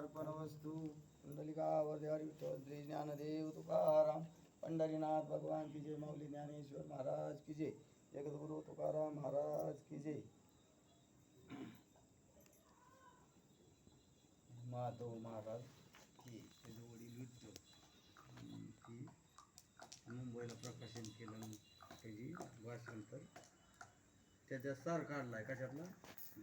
अर्पण वस्तू कुंडलिकावर विठ्ठल ज्ञानदेव तुकाराम पंढरीनाथ भगवान की जय माऊली ज्ञानेश्वर महाराज की जय जगद्गुरु तुकाराम महाराज की जय। माधव महाराज की त्याचे वडील विठ्ठल आणि मुंबईला प्रकाशन केलं त्याची भाषांतर त्याचा सार काढलाय कशातला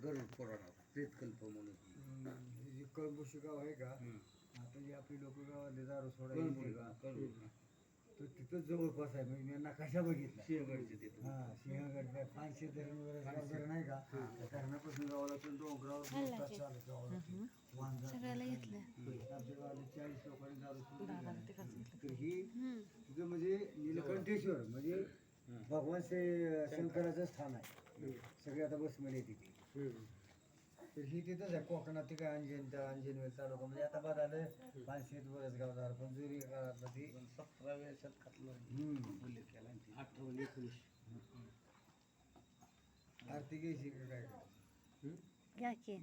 गरुड पुराणात प्रेतकल्प म्हणून. हे कळंबोशी गाव आहे का? हम्म. आता जी आपली लोक गावातले दारू सोडा कळंबोशी, येते का? कळंबोशी. तो तिथंच जवळपास आहे म्हणजे मी नकाशा बघितला सिंहगडचे तिथं. हा सिंहगड काय पाचशे धरण वगैरे गाव जरा नाही का? त्या धरणापासून गावाला पण डोंगरावर तास चालत गावाला ते. वांजा- सगळ्याला घेतलं आमच्या गावाला चाळीस लोकांनी दारू सोडून. तर ही तिथं म्हणजे नीलकंठेश्वर म्हणजे भगवान श्री शंकराचं स्थान आहे. सगळे आता बसमध्ये तिथे तर ही तिथंच आहे कोकणात ते काय अंजन अंजनवेल तालुका. म्हणजे आता बघायला पाचशे बरंच गाव झालं पण जुनी काळातलं ते सतराव्या शतकातलं. उल्लेख केला अठरावन्न एकोणीस. आरती घ्यायची का काय? करायचं? घ्या की.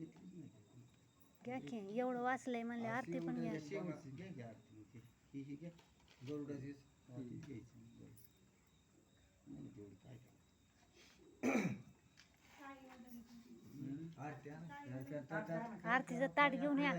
घ्या की. एवढं वाचलंय म्हणले आरती पण घ्या. घ्या आरती. ही घ्या. गरुडाचीच. तेवढी काय. आरती आरतीचं ताट घेऊन या.